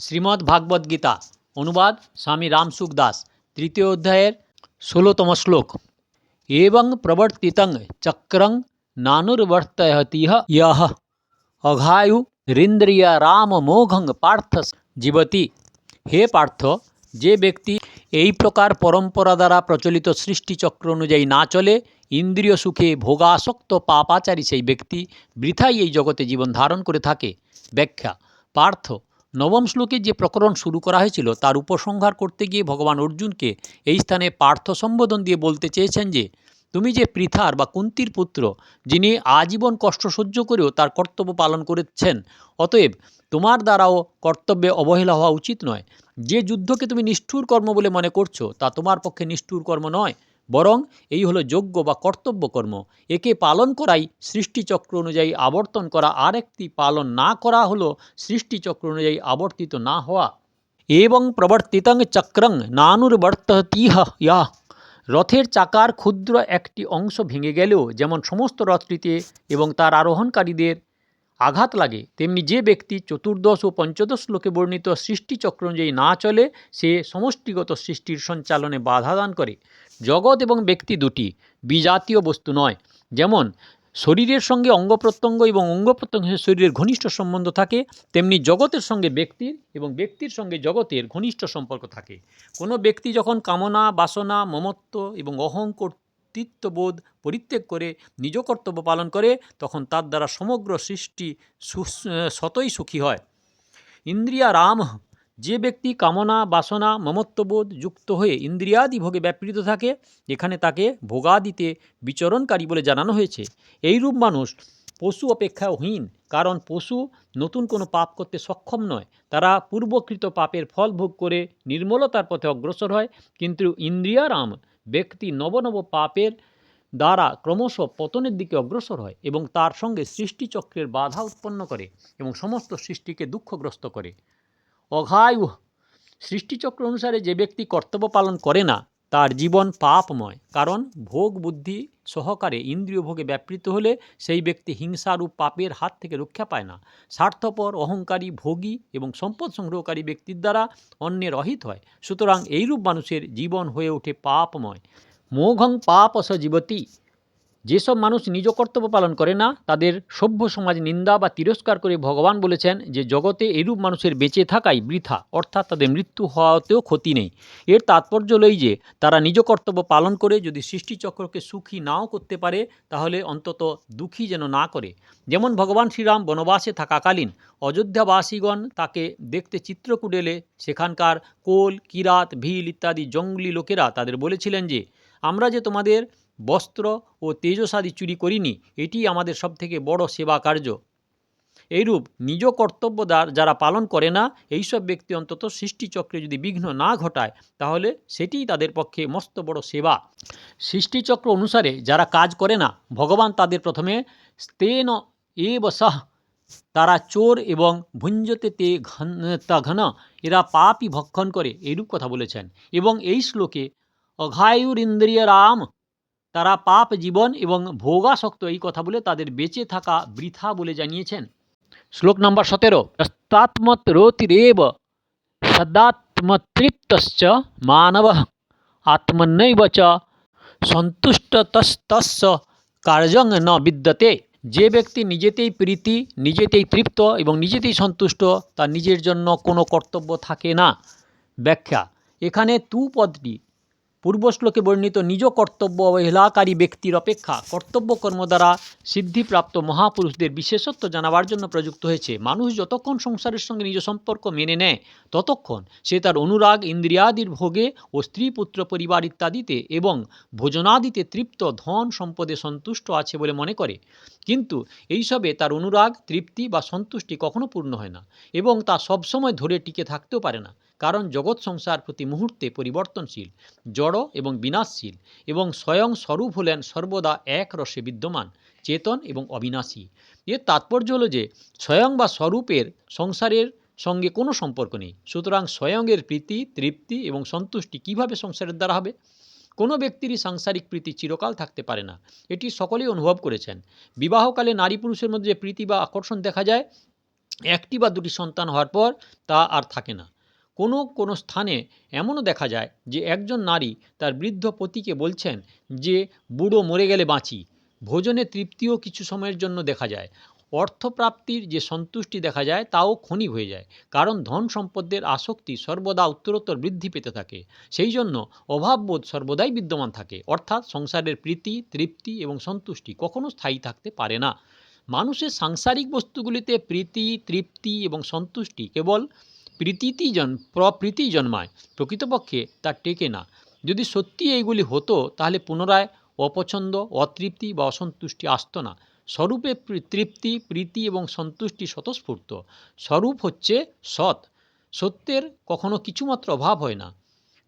শ্রীমদ্ ভাগবত গীতা, অনুবাদ স্বামী রামসুখ দাস, তৃতীয় অধ্যায়ের ষোলোতম শ্লোক। এবং প্রবর্তিতং চক্রং নানুর্বর্তয়তিহ ইহ অঘায়ু রিন্দ্রিয়া রাম মোঘং পার্থ জীবতি। হে পার্থ, যে ব্যক্তি এই প্রকার পরম্পরা দ্বারা প্রচলিত সৃষ্টিচক্র অনুযায়ী না চলে, ইন্দ্রিয় সুখে ভোগাসক্ত পাপাচারী সেই ব্যক্তি বৃথাই এই জগতে জীবন ধারণ করে থাকে। ব্যাখ্যা, পার্থ নবম শ্লোকে যে প্রকরণ শুরু করা হয়েছিল, তার উপসংহার করতে গিয়ে ভগবান অর্জুনকে এই স্থানে পার্থ সম্বোধন দিয়ে বলতে চেয়েছেন যে, তুমি যে পৃথার বা কুন্তির পুত্র, যিনি আজীবন কষ্ট সহ্য করেও তার কর্তব্য পালন করেছেন, অতএব তোমার দ্বারাও কর্তব্যে অবহেলা হওয়া উচিত নয়। যে যুদ্ধকে তুমি নিষ্ঠুর কর্ম বলে মনে করছ, তা তোমার পক্ষে নিষ্ঠুর কর্ম নয়। বরং এই হলো যোগ্য বা কর্তব্য কর্ম। একে পালন করাই সৃষ্টিচক্র অনুযায়ী আবর্তন করা। আরেকটি পালন না করা হলো সৃষ্টিচক্র অনুযায়ী আবর্তিত না হওয়া। এবং প্রবর্তিতং চক্রং নানুর্বর্ততিহ ইয়া রথের চাকার ক্ষুদ্র একটি অংশ ভেঙে গেলেও যেমন সমস্ত রথটিতে এবং তার আরোহণকারীদের আঘাত লাগে, তেমনি যে ব্যক্তি চতুর্দশ ও পঞ্চদশ শ্লোকে বর্ণিত সৃষ্টিচক্র অনুযায়ী না চলে, সে সমষ্টিগত সৃষ্টির সঞ্চালনে বাধা দান করে। জগৎ এবং ব্যক্তি দুটি, বিজাতীয় বস্তু নয়। যেমন, শরীরের সঙ্গে অঙ্গ প্রত্যঙ্গ এবং অঙ্গ প্রত্যঙ্গের শরীরের ঘনিষ্ঠ সম্বন্ধ থাকে, তেমনি জগতের সঙ্গে ব্যক্তির এবং ব্যক্তির সঙ্গে জগতের ঘনিষ্ঠ সম্পর্ক থাকে। কোনো ব্যক্তি যখন কামনা, বাসনা, মমত্ব এবং অহং কর্তৃত্ববোধ পরিত্যাগ করে নিজ কর্তব্য পালন করে, তখন তার দ্বারা সমগ্র সৃষ্টি সতই সুখী হয়। ইন্দ্রিয়া রাম যে ব্যক্তি কামনা, বাসনা, মমত্ববোধ যুক্ত হয়ে ইন্দ্রিয়াদি ভোগে ব্যাপৃত থাকে, এখানে তাকে ভোগাদিতে বিচরণকারী বলে জানানো হয়েছে। এইরূপ মানুষ পশু অপেক্ষা হীন, কারণ পশু নতুন কোনো পাপ করতে সক্ষম নয়। তারা পূর্বকৃত পাপের ফল ভোগ করে নির্মলতার পথে অগ্রসর হয়, কিন্তু ইন্দ্রিয়ারাম ব্যক্তি নব নব পাপের দ্বারা ক্রমশ পতনের দিকে অগ্রসর হয় এবং তার সঙ্গে সৃষ্টিচক্রের বাধা উৎপন্ন করে এবং সমস্ত সৃষ্টিকে দুঃখগ্রস্ত করে। অঘায়ু। সৃষ্টিচক্র অনুসারে যে ব্যক্তি কর্তব্য পালন করে না, তার জীবন পাপময়। কারণ ভোগ বুদ্ধি সহকারে ইন্দ্রিয় ভোগে ব্যাপৃত হলে সেই ব্যক্তি হিংসারূপ পাপের হাত থেকে রক্ষা পায় না। স্বার্থপর, অহংকারী, ভোগী এবং সম্পদ সংগ্রহকারী ব্যক্তির দ্বারা অন্যের অহিত হয়। সুতরাং এইরূপ মানুষের জীবন হয়ে ওঠে পাপময়। মোঘং পাপস জীবতী যেসব মানুষ নিজ কর্তব্য পালন করে না, তাদের সভ্য সমাজ নিন্দা বা তিরস্কার করে ভগবান বলেছেন যে, জগতে এরূপ মানুষের বেঁচে থাকাই বৃথা, অর্থাৎ তাদের মৃত্যু হওয়াতেও ক্ষতি নেই। এর তাৎপর্য হলোই যে, তারা নিজ কর্তব্য পালন করে যদি সৃষ্টিচক্রকে সুখী নাও করতে পারে, তাহলে অন্তত দুঃখী যেন না করে। যেমন ভগবান শ্রীরাম বনবাসে থাকাকালীন অযোধ্যাবাসীগণ তাকে দেখতে চিত্রকূট এলে সেখানকার কোল, কিরাত, ভিল ইত্যাদি জঙ্গলি লোকেরা তাদের বলেছিলেন যে, আমরা যে তোমাদের বস্ত্র ও তেজসাদি চুরি করিনি এটি আমাদের সবথেকে বড় সেবা কার্য। এইরূপ নিজ কর্তব্য যারা পালন করে না, এইসব ব্যক্তি অন্তত সৃষ্টিচক্রে যদি বিঘ্ন না ঘটায়, তাহলে সেটিই তাদের পক্ষে মস্ত বড় সেবা। সৃষ্টিচক্র অনুসারে যারা কাজ করে না, ভগবান তাদের প্রথমে স্তেন এব সহ তারা চোর এবং ভুঞ্জতে তে ঘন, তা ঘন, এরা পাপই ভক্ষণ করে, এইরূপ কথা বলেছেন। এবং এই শ্লোকে অঘায়ুর ইন্দ্রিয় রাম তারা পাপ জীবন এবং ভোগাসক্ত এই কথা বলে তাদের বেঁচে থাকা বৃথা বলে জানিয়েছেন। শ্লোক নম্বর সতেরো রোতিরেব সদাত্মতৃপ্তশ্চ মানব আত্মনৈব চ কার্যং ন বিদ্যতে। যে ব্যক্তি নিজেতেই প্রীতি, নিজেতেই তৃপ্ত এবং নিজেতেই সন্তুষ্ট, তার নিজের জন্য কোনো কর্তব্য থাকে না। ব্যাখ্যা, এখানে তু পদটি পূর্ব শ্লোকে বর্ণিত নিজ কর্তব্য অবহেলাকারী ব্যক্তির অপেক্ষা কর্তব্য কর্ম দ্বারা সিদ্ধিপ্রাপ্ত মহাপুরুষদের বিশেষত্ব জানাবার জন্য প্রযুক্ত হয়েছে। মানুষ যতক্ষণ সংসারের সঙ্গে নিজ সম্পর্ক মেনে নেয়, ততক্ষণ সে তার অনুরাগ, ইন্দ্রিয়াদির ভোগে ও স্ত্রী, পুত্র, পরিবার ইত্যাদিতে এবং ভোজনাদিতে তৃপ্ত, ধন সম্পদে সন্তুষ্ট আছে বলে মনে করে। কিন্তু এইসবে তার অনুরাগ, তৃপ্তি বা সন্তুষ্টি কখনো পূর্ণ হয় না এবং তা সবসময় ধরে টিকে থাকতেও পারে না। কারণ জগৎ সংসার প্রতি মুহূর্তে পরিবর্তনশীল, জড় এবং বিনাশশীল এবং স্বয়ং স্বরূপ হলেন সর্বদা এক রসে বিদ্যমান, চেতন এবং অবিনাশী। এর তাৎপর্য হলো যে, স্বয়ং বা স্বরূপের সংসারের সঙ্গে কোনো সম্পর্ক নেই। সুতরাং স্বয়ংয়ের প্রীতি, তৃপ্তি এবং সন্তুষ্টি কীভাবে সংসারের দ্বারা হবে? কোনো ব্যক্তিরই সাংসারিক প্রীতি চিরকাল থাকতে পারে না। এটি সকলেই অনুভব করেছেন। বিবাহকালে নারী পুরুষের মধ্যে যে প্রীতি বা আকর্ষণ দেখা যায়, একটি বা দুটি সন্তান হওয়ার পর তা আর থাকে না। কোনো কোনো স্থানে এমনও দেখা যায় যে একজন নারী তার বৃদ্ধ পতিকে বলছেন যে, বুড়ো মরে গেলে বাঁচি। ভোজনে তৃপ্তিও কিছু সময়ের জন্য দেখা যায়। অর্থপ্রাপ্তির যে সন্তুষ্টি দেখা যায় তাও ক্ষণিক হয়ে যায়। কারণ ধন সম্পদের আসক্তি সর্বদা উত্তরোত্তর বৃদ্ধি পেতে থাকে। সেই জন্য অভাববোধ সর্বদাই বিদ্যমান থাকে। অর্থাৎ সংসারের প্রীতি, তৃপ্তি এবং সন্তুষ্টি কখনো স্থায়ী থাকতে পারে না। মানুষের সাংসারিক বস্তুগুলিতে প্রীতি, তৃপ্তি এবং সন্তুষ্টি কেবল প্রীতিতেই জন প্রপ্রীতি জন্মায় প্রকৃতপক্ষে তা টেকে না। যদি সত্যি এইগুলি হতো, তাহলে পুনরায় অপছন্দ, অতৃপ্তি বা অসন্তুষ্টি আসতো না। স্বরূপে তৃপ্তি, প্রীতি এবং সন্তুষ্টি স্বতঃস্ফূর্ত। স্বরূপ হচ্ছে সৎ। সত্যের কখনো কিছুমাত্র অভাব হয় না।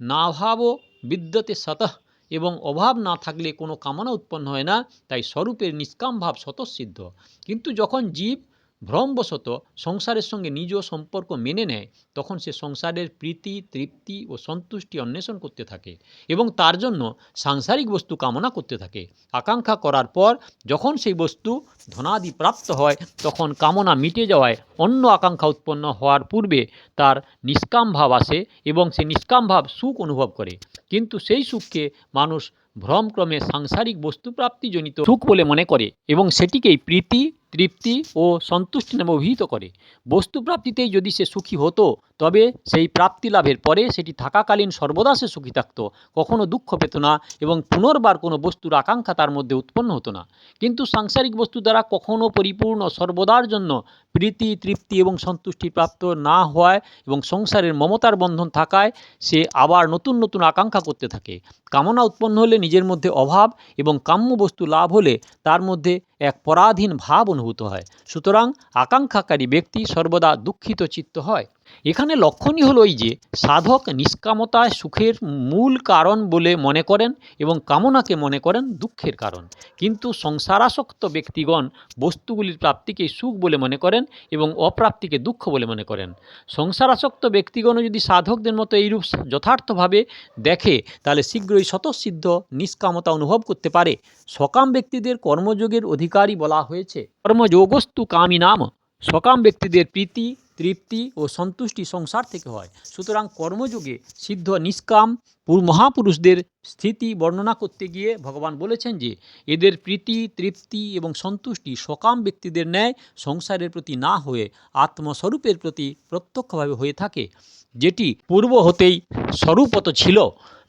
নাভাবও বিদ্যতে সতঃ এবং অভাব না থাকলে কোনো কামনা উৎপন্ন হয় না, তাই স্বরূপের নিষ্কাম ভাব স্বতঃসিদ্ধ। কিন্তু যখন জীব ভ্রমবশত সংসারের সঙ্গে নিজ সম্পর্ক মেনে নেয়, তখন সে সংসারের প্রীতি, তৃপ্তি ও সন্তুষ্টি অন্বেষণ করতে থাকে এবং তার জন্য সাংসারিক বস্তু কামনা করতে থাকে। আকাঙ্ক্ষা করার পর যখন সেই বস্তু ধনাদি প্রাপ্ত হয়, তখন কামনা মিটে যাওয়ায় অন্য আকাঙ্ক্ষা উৎপন্ন হওয়ার পূর্বে তার নিষ্কাম ভাব আসে এবং সে নিষ্কাম ভাব সুখ অনুভব করে। কিন্তু সেই সুখকে মানুষ ভ্রমক্রমে সাংসারিক বস্তুপ্রাপ্তিজনিত সুখ বলে মনে করে এবং সেটিকেই প্রীতি তৃপ্তি ও সন্তুষ্টি নামে অভিহিত করে। বস্তুপ্রাপ্তিতেই যদি সে সুখী হতো তবে সেই প্রাপ্তি লাভের পরে সেটি থাকাকালীন সর্বদা সে সুখী থাকত কখনও দুঃখ পেত না এবং পুনর্বার কোনো বস্তুর আকাঙ্ক্ষা তার মধ্যে উৎপন্ন হতো না। কিন্তু সাংসারিক বস্তু দ্বারা কখনো পরিপূর্ণ সর্বদার জন্য প্রীতি, তৃপ্তি এবং সন্তুষ্টি প্রাপ্ত না হওয়ায় এবং সংসারের মমতার বন্ধন থাকায় সে আবার নতুন নতুন আকাঙ্ক্ষা করতে থাকে। কামনা উৎপন্ন হলে নিজের মধ্যে অভাব এবং কাম্য বস্তু লাভ হলে তার মধ্যে এক পরাধীন ভাব অনুভূত হয়। সুতরাং আকাঙ্ক্ষাকারী ব্যক্তি সর্বদা দুঃখিত চিত্ত হয়। এখানে লক্ষণীয় হলো এই যে সাধক নিষ্কামতায় সুখের মূল কারণ বলে মনে করেন এবং কামনাকে মনে করেন দুঃখের কারণ। কিন্তু সংসারাসক্ত ব্যক্তিগণ বস্তুগুলির প্রাপ্তিকে সুখ বলে মনে করেন এবং অপ্রাপ্তিকে দুঃখ বলে মনে করেন। সংসারাসক্ত ব্যক্তিগণও যদি সাধকদের মতো এইরূপ যথার্থভাবে দেখে, তাহলে শীঘ্রই স্বতঃসিদ্ধ নিষ্কামতা অনুভব করতে পারে। সকাম ব্যক্তিদের কর্মযোগের অধিকারী বলা হয়েছে। কর্মযোগস্তু কামী নাম সকাম ব্যক্তিদের প্রীতি তৃপ্তি ও সন্তুষ্টি সংসার থেকে হয়। সুতরাং কর্মযোগে সিদ্ধ নিষ্কাম মহাপুরুষদের স্থিতি বর্ণনা করতে গিয়ে ভগবান বলেছেন যে, এদের প্রীতি, তৃপ্তি এবং সন্তুষ্টি সকাম ব্যক্তিদের ন্যায় সংসারের প্রতি না হয়ে আত্মস্বরূপের প্রতি প্রত্যক্ষভাবে হয়ে থাকে। যেটি পূর্ব হতেই স্বরূপত ছিল।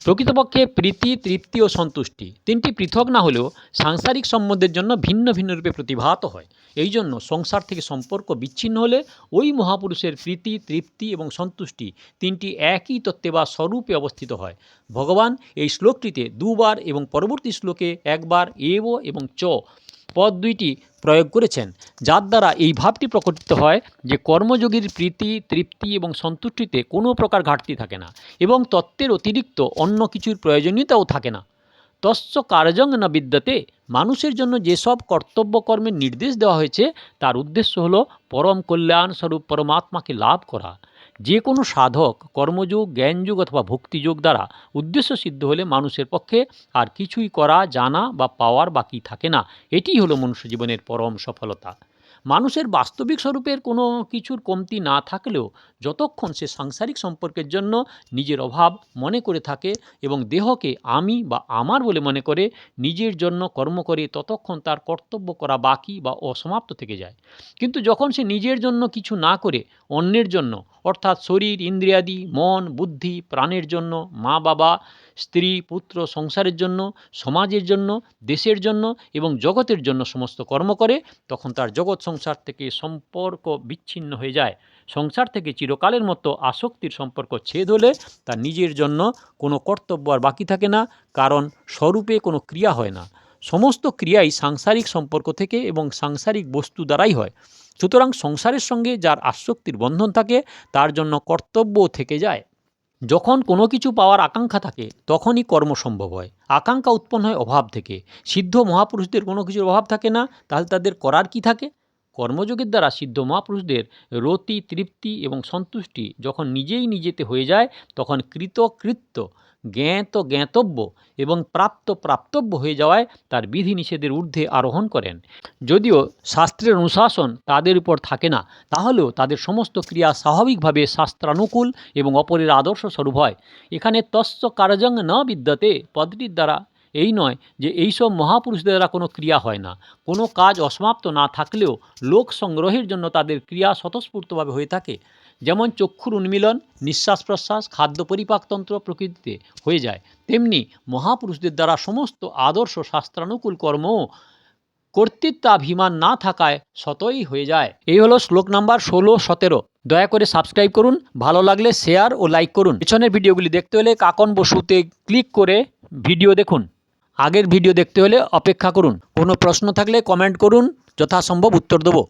প্রকৃতপক্ষে প্রীতি, তৃপ্তি ও সন্তুষ্টি তিনটি পৃথক না হলেও সাংসারিক সম্বন্ধের জন্য ভিন্ন ভিন্ন রূপে প্রতিভাত হয়। এই জন্য সংসার থেকে সম্পর্ক বিচ্ছিন্ন হলে ওই মহাপুরুষের প্রীতি, তৃপ্তি এবং সন্তুষ্টি তিনটি একই তত্ত্বে বা স্বরূপে অবস্থিত হয়। ভগবান এই শ্লোকটিতে দুবার এবং পরবর্তী শ্লোকে একবার এব এবং চ পদ দুইটি প্রয়োগ করেছেন, যার দ্বারা এই ভাবটি প্রকটিত হয় যে কর্মযোগীর প্রীতি, তৃপ্তি এবং সন্তুষ্টিতে কোনো প্রকার ঘাটতি থাকে না এবং তত্ত্বের অতিরিক্ত অন্য কিছুর প্রয়োজনীয়তাও থাকে না। তস্য কার্যং না বিদ্যাতে, মানুষের জন্য যেসব কর্তব্যকর্মের নির্দেশ দেওয়া হয়েছে, তার উদ্দেশ্য হলো পরম কল্যাণ স্বরূপ পরমাত্মাকে লাভ করা। যে কোনো সাধক, কর্মযোগ, জ্ঞানযোগ অথবা ভক্তিযোগ দ্বারা উদ্দেশ্য সিদ্ধ হলে মানুষের পক্ষে আর কিছুই করা, জানা বা পাওয়ার বাকি থাকে না। এটিই হলো মনুষ্য জীবনের পরম সফলতা। মানুষের বাস্তবিক স্বরূপের কোনো কিছুর কমতি না থাকলেও যতক্ষণ সে সাংসারিক সম্পর্কের জন্য নিজের অভাব মনে করে থাকে এবং দেহকে আমি বা আমার বলে মনে করে নিজের জন্য কর্ম করে ততক্ষণ তার কর্তব্য করা বাকি বা অসমাপ্ত থেকে যায়। কিন্তু যখন সে নিজের জন্য কিছু না করে অন্যের জন্য অর্থাৎ শরীর, ইন্দ্রিয়াদি, মন, বুদ্ধি, প্রাণের জন্য, মা, বাবা, স্ত্রী, পুত্র, সংসারের জন্য, সমাজের জন্য, দেশের জন্য এবং জগতের জন্য সমস্ত কর্ম করে, তখন তার জগৎ সংসার থেকে সম্পর্ক বিচ্ছিন্ন হয়ে যায়। সংসার থেকে চিরকালের মতো আসক্তির সম্পর্ক ছেদ হলে তার নিজের জন্য কোনো কর্তব্য আর বাকি থাকে না, কারণ স্বরূপে কোনো ক্রিয়া হয় না। সমস্ত ক্রিয়াই সাংসারিক সম্পর্ক থেকে এবং সাংসারিক বস্তু দ্বারাই হয়। সুতরাং সংসারের সঙ্গে যার আসক্তির বন্ধন থাকে, তার জন্য কর্তব্য থেকে যায়। যখন কোনো কিছু পাওয়ার আকাঙ্ক্ষা থাকে, তখনই কর্ম সম্ভব হয়। আকাঙ্ক্ষা উৎপন্ন হয় অভাব থেকে। সিদ্ধ মহাপুরুষদের কোনো কিছুর অভাব থাকে না, তাহলে তাদের করার কি থাকে? কর্মযোগের দ্বারা সিদ্ধ মহাপুরুষদের রতি, তৃপ্তি এবং সন্তুষ্টি যখন নিজেই নিজেতে হয়ে যায়, তখন কৃতকৃত্য, জ্ঞাত জ্ঞাতব্য এবং প্রাপ্ত প্রাপ্তব্য হয়ে যাওয়ায় তার বিধিনিষেধের ঊর্ধ্বে আরোহণ করেন। যদিও শাস্ত্রের অনুশাসন তাদের উপর থাকে না, তাহলেও তাদের সমস্ত ক্রিয়া স্বাভাবিকভাবে শাস্ত্রানুকূল এবং অপরের আদর্শ স্বরূপ হয়। এখানে তস্য কার্যং ন বিদ্যতে পদটির দ্বারা এই নয় যে এইসব মহাপুরুষদের দ্বারা কোনো ক্রিয়া হয় না। কোনো কাজ অসমাপ্ত না থাকলেও লোক সংগ্রহের জন্য তাদের ক্রিয়া স্বতঃস্ফূর্তভাবে হয়ে থাকে। যেমন চক্ষুর উন্মিলন, নিঃশ্বাস প্রশ্বাস, খাদ্য পরিপাকতন্ত্র প্রকৃতিতে হয়ে যায়। তেমনি মহাপুরুষদের দ্বারা সমস্ত আদর্শ শাস্ত্রানুকূল কর্মও কর্তৃত্বাভিমান না থাকায় সতই হয়ে যায়। এই হলো শ্লোক নাম্বার ষোলো, সতেরো। দয়া করে সাবস্ক্রাইব করুন, ভালো লাগলে শেয়ার ও লাইক করুন। পিছনের ভিডিওগুলি দেখতে হলে কাকন বসুতে ক্লিক করে ভিডিও দেখুন। আগের ভিডিও দেখতে হলে অপেক্ষা করুন। কোনো প্রশ্ন থাকলে কমেন্ট করুন। যথাসম্ভব উত্তর দেবো।